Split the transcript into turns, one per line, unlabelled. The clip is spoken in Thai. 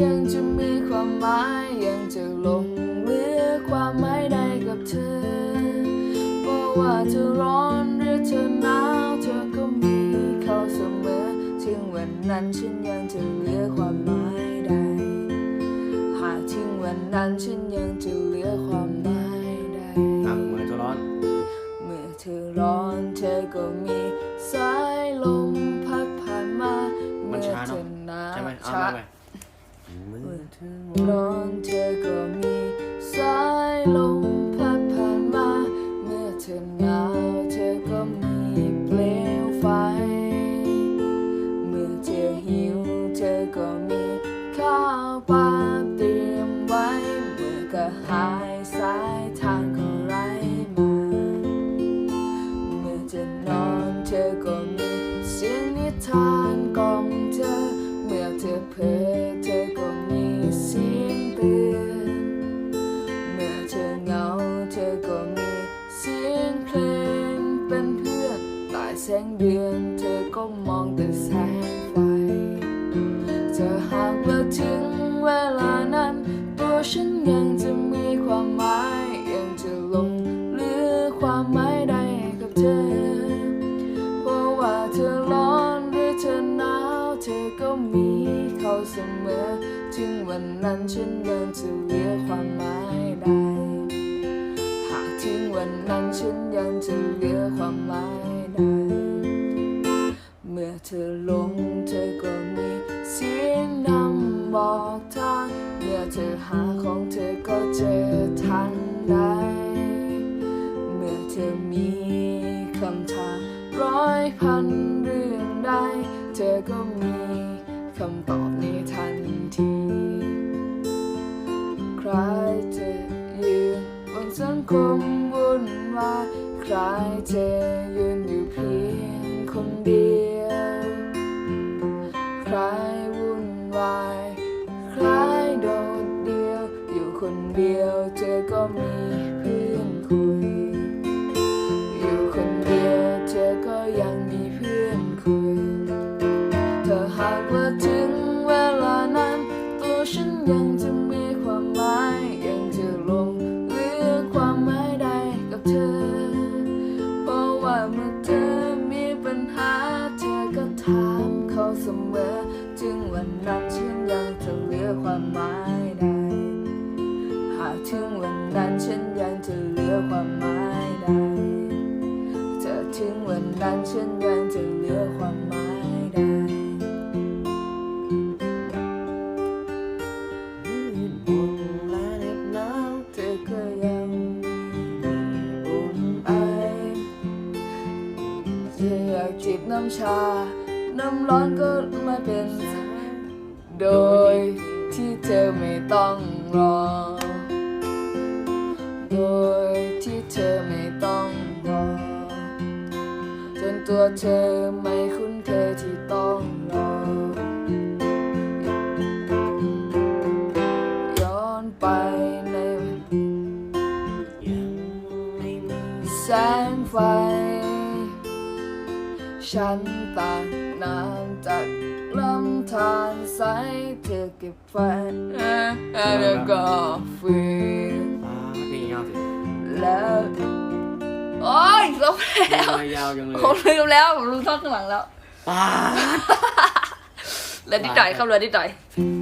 ยังจะมีความหมายยังจะหลงเหลือความหมายใดกับเธอเพราะว่าเธอร้อนหรือเธอหนาวเธอก็มีเขาเสมอถึงวันนั้นฉันยังจะเหลือความหมายใดหากถึงวันนั้นฉันยังจะเหลือความหมายใด
อะมือตัวร้อน
เมื่อเธอร้อนเธอก็มีสายลมพัดผ่านมา
มั
เมื่
น
อ
ช้า
เธ
เนาะ
อหนาว
ใช่ไหมเอา
ช้า
มาไป
เมื่อเธอ งเดือนเธอก็มองแต่แสงไฟเธอหากว่าถึงเวลานั้น ตัวฉันยังจะมีความหมายยังจะลงเหลือความหมายใดกับเธอ เพราะว่าเธอร้อนหรือเธอหนาวเธอก็มีเขาเสมอ ถึงวันนั้นฉันยังจะเหลือความหมายใดหากถึงวันนั้นฉันยังจะเหลือความหมายใด มื่อเธอหลงเธอก็มีเสียงนำบอกทางเมื่อเธอหาของเธอก็เจอทันใดเมื่อเธอมีคำถามร้อยพันเรื่องใดเธอก็มีคำตอบในทันทีใครจะยืนบนสังคมวุ่นวายใครจะยืนอ วุ่ จิบน้ำชา น้ำร้อนก็ไม่เป็น โดยที่เธอไม่ต้องรอ โดยที่เธอไม่ต้องรอ จนตัวเธอไม่คุ้นเคยที่ต้องรอ ย้อนไปใน
ยังไม่
แสงไฟ ฉันตักน้ำจากลำธารใสเธอเก็บไฟแล้วก็ฟืน
อ่าเพลงยาวสิ
แล้วโอ้ยลบแล้ว
เพลงยาวจังเลย
ผมลืมแล้วผมลืมท่อนข้างหลังแล้ว
ป้า
เหลือนิดหน่อยครับเหลือนิดหน่อย
เ